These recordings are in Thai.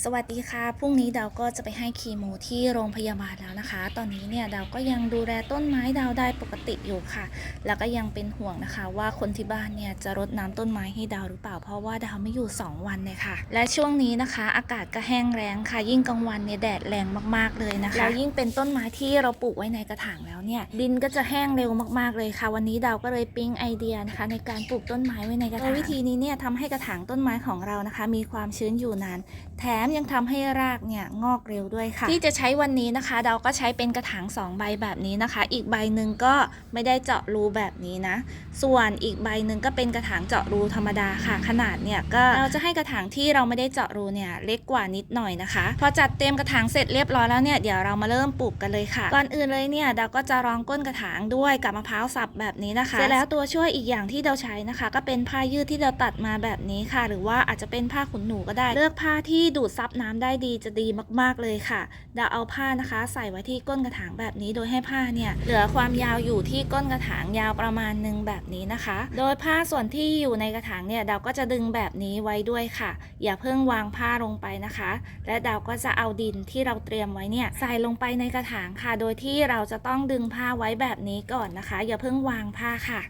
สวัสดีค่ะ พรุ่งนี้ดาวก็จะไปให้คีโมที่โรงพยาบาลแล้วนะคะ ตอนนี้เนี่ยดาวก็ยังดูแลต้นไม้ดาวได้ปกติอยู่ค่ะ แล้วก็ยังเป็นห่วงนะคะ ว่าคนที่บ้านเนี่ยจะรดน้ำต้นไม้ให้ดาวหรือเปล่า เพราะว่าดาวไม่อยู่ 2 วันเลยค่ะ และช่วงนี้นะคะ อากาศก็แห้งแรงค่ะ ยิ่งกลางวันเนี่ยแดดแรงมากๆเลยนะคะ แล้วยิ่งเป็นต้นไม้ที่เราปลูกไว้ในกระถางแล้วเนี่ยดินก็จะแห้งเร็วมากๆเลยค่ะ วันนี้ดาวก็เลยปิ๊งไอเดียนะคะ ในการปลูกต้นไม้ไว้ในกระถางวิธีนี้เนี่ยทำให้กระถางต้นไม้ของเรานะคะ มีความชื้นอยู่นานแถมยังทำให้รากเนี่ยงอกเร็วด้วยค่ะ ที่จะใช้วันนี้นะคะ เราก็ใช้เป็นกระถาง2ใบแบบนี้นะคะ อีกใบหนึ่งก็ไม่ได้เจาะรูแบบนี้นะ ส่วนอีกใบหนึ่งก็เป็นกระถางเจาะรูธรรมดาค่ะ ขนาดเนี่ยก็เราจะให้กระถางที่เราไม่ได้เจาะรูเนี่ยเล็กกว่านิดหน่อยนะคะ พอจัดเต็มกระถางเสร็จเรียบร้อยแล้วเนี่ยเดี๋ยวเรามาเริ่มปลูกกันเลยค่ะก่อนอื่นเลยเนี่ยเราก็จะรองก้นกระถางด้วยกับมะพร้าวสับแบบนี้นะคะเสร็จแล้วตัวช่วยอีกอย่างที่เราใช้นะคะ ก็เป็นผ้ายืดที่เราตัดมาแบบนี้ค่ะ หรือว่าอาจจะเป็นผ้าขนหนูก็ได้เลือกผ้าที่ดูดซับน้ำได้ดีจะดีมากๆเลยค่ะเราเอาผ้านะคะ ใส่ไว้ที่ก้นกระถางแบบนี้โดยให้ผ้าเนี่ยเหลือความยาวอยู่ที่ก้นกระถางยาวประมาณหนึ่งแบบนี้นะคะ โดยผ้าส่วนที่อยู่ในกระถางเนี่ยเราก็จะดึงแบบนี้ไว้ด้วยค่ะ อย่าเพิ่งวางผ้าลงไปนะคะ และเราก็จะเอาดินที่เราเตรียมไว้เนี่ยใส่ลงไปในกระถางค่ะ โดยที่เราจะต้องดึงผ้าไว้แบบนี้ก่อนนะคะ อย่าเพิ่งวางผ้าค่ะ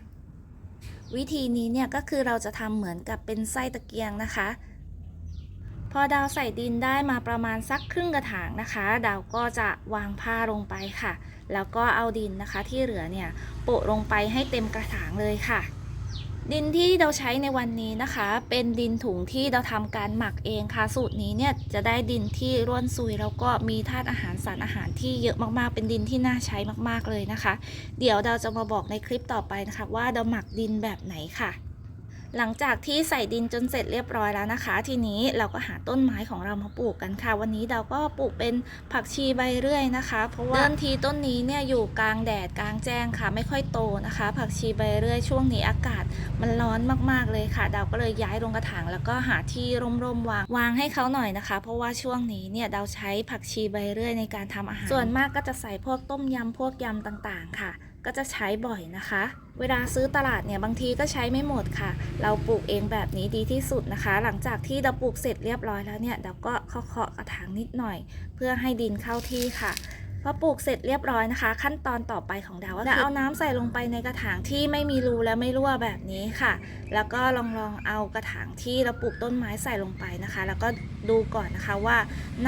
วิธีนี้เนี่ยก็คือเราจะทำเหมือนกับเป็นไส้ตะเกียงนะคะ พอดาวใส่ดินได้มาประมาณสักครึ่งกระถางนะคะ ดาวก็จะวางผ้าลงไปค่ะ แล้วก็เอาดินนะคะที่เหลือเนี่ยโปะลงไปให้เต็มกระถางเลยค่ะ ดินที่เราใช้ในวันนี้นะคะ เป็นดินถุงที่เราทำการหมักเองค่ะ สูตรนี้เนี่ยจะได้ดินที่ร่วนซุยแล้วก็มีธาตุอาหารสารอาหารที่เยอะมากๆ เป็นดินที่น่าใช้มากๆเลยนะคะ เดี๋ยวเราจะมาบอกในคลิปต่อไปนะคะ ว่าเราหมักดินแบบไหนค่ะ หลังจากที่ใส่ดินจนเสร็จเรียบร้อยแล้วนะคะ ทีนี้เราก็หาต้นไม้ของเรามาปลูกกันค่ะ วันนี้เราก็ปลูกเป็นผักชีใบเรื่อยนะคะ เพราะว่าเดิมทีต้นนี้เนี่ยอยู่กลางแดดกลางแจ้งค่ะ ไม่ค่อยโตนะคะ ผักชีใบเรื่อยช่วงนี้อากาศมันร้อนมากๆเลยค่ะเราก็เลยย้ายลงกระถางแล้วก็หาที่ร่มๆวางวางให้เขาหน่อยนะคะ เพราะว่าช่วงนี้เนี่ยเราใช้ผักชีใบเรื่อยในการทำอาหารส่วนมากก็จะใส่พวกต้มยำพวกยำต่างๆ ค่ะ ก็จะใช้บ่อยนะคะ เวลาซื้อตลาดเนี่ยบางทีก็ใช้ไม่หมดค่ะ เราปลูกเองแบบนี้ดีที่สุดนะคะ หลังจากที่เราปลูกเสร็จเรียบร้อยแล้วเนี่ยเราก็เคาะกระถางนิดหน่อย เพื่อให้ดินเข้าที่ค่ะ พอปลูกเสร็จเรียบร้อยนะคะ ขั้นตอนต่อไปของดาวก็คือเอาน้ำใส่ลงไปในกระถางที่ไม่มีรูและไม่รั่วแบบนี้ค่ะ แล้วก็ลองลองเอากระถางที่เราปลูกต้นไม้ใส่ลงไปนะคะ แล้วก็ดูก่อนนะคะว่า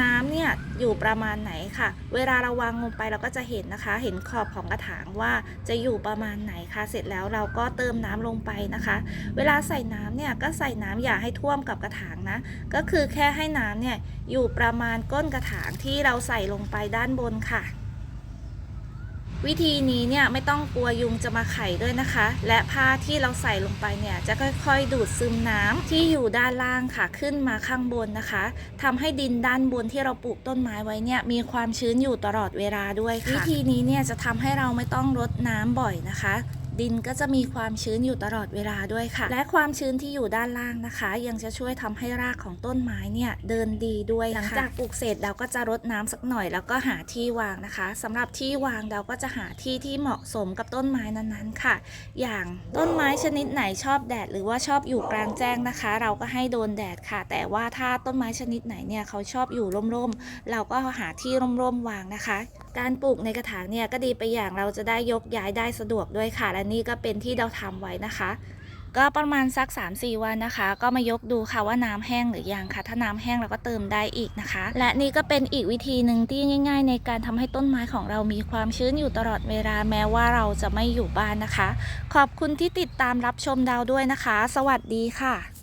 น้ำเนี่ยอยู่ประมาณไหนค่ะ เวลาเราวางลงไปเราก็จะเห็นนะคะ เห็นขอบของกระถางว่าจะอยู่ประมาณไหนค่ะ เสร็จแล้วเราก็เติมน้ำลงไปนะคะ เวลาใส่น้ำเนี่ยก็ใส่น้ำอย่าให้ท่วมกับกระถางนะ ก็คือแค่ให้น้ำเนี่ยอยู่ประมาณก้นกระถางที่เราใส่ลงไปด้านบนค่ะ วิธีนี้เนี่ยไม่ต้องกลัวยุงจะมาไข่ด้วยนะคะ และผ้าที่เราใส่ลงไปเนี่ยจะค่อยๆ ดูดซึมน้ำที่อยู่ด้านล่างค่ะขึ้นมาข้างบนนะคะทำให้ดินด้านบนที่เราปลูกต้นไม้ไว้เนี่ยมีความชื้นอยู่ตลอดเวลาด้วย วิธีนี้เนี่ยจะทำให้เราไม่ต้องรดน้ำบ่อยนะคะ ดินก็จะมีความชื้นอยู่ตลอดเวลาด้วยค่ะ และความชื้นที่อยู่ด้านล่างนะคะ ยังจะช่วยทำให้รากของต้นไม้เนี่ยเดินดีด้วยหลังจากปลูกเสร็จเราก็จะรดน้ำสักหน่อย แล้วก็หาที่วางนะคะสำหรับที่วางเราก็จะหาที่ที่เหมาะสมกับต้นไม้นั้นๆค่ะ อย่างต้นไม้ชนิดไหนชอบแดด หรือว่าชอบอยู่กลางแจ้งนะคะ เราก็ให้โดนแดดค่ะ แต่ว่าถ้าต้นไม้ชนิดไหนเนี่ยเขาชอบอยู่ร่มๆเราก็หาที่ร่มๆวางนะคะ การปลูกในกระถางเนี่ยก็ดีไปอย่างเราจะได้ยกย้ายได้สะดวกด้วยค่ะ และนี่ก็เป็นที่เราทำไว้นะคะ ก็ประมาณสัก 3-4 วันนะคะ ก็มายกดูค่ะว่าน้ำแห้งหรือยังค่ะ ถ้าน้ำแห้งเราก็เติมได้อีกนะคะ และนี่ก็เป็นอีกวิธีหนึ่งที่ง่าย ๆ ในการทำให้ต้นไม้ของเรามีความชื้นอยู่ตลอดเวลาแม้ว่าเราจะไม่อยู่บ้านนะคะ ขอบคุณที่ติดตามรับชมดาวด้วยนะคะ สวัสดีค่ะ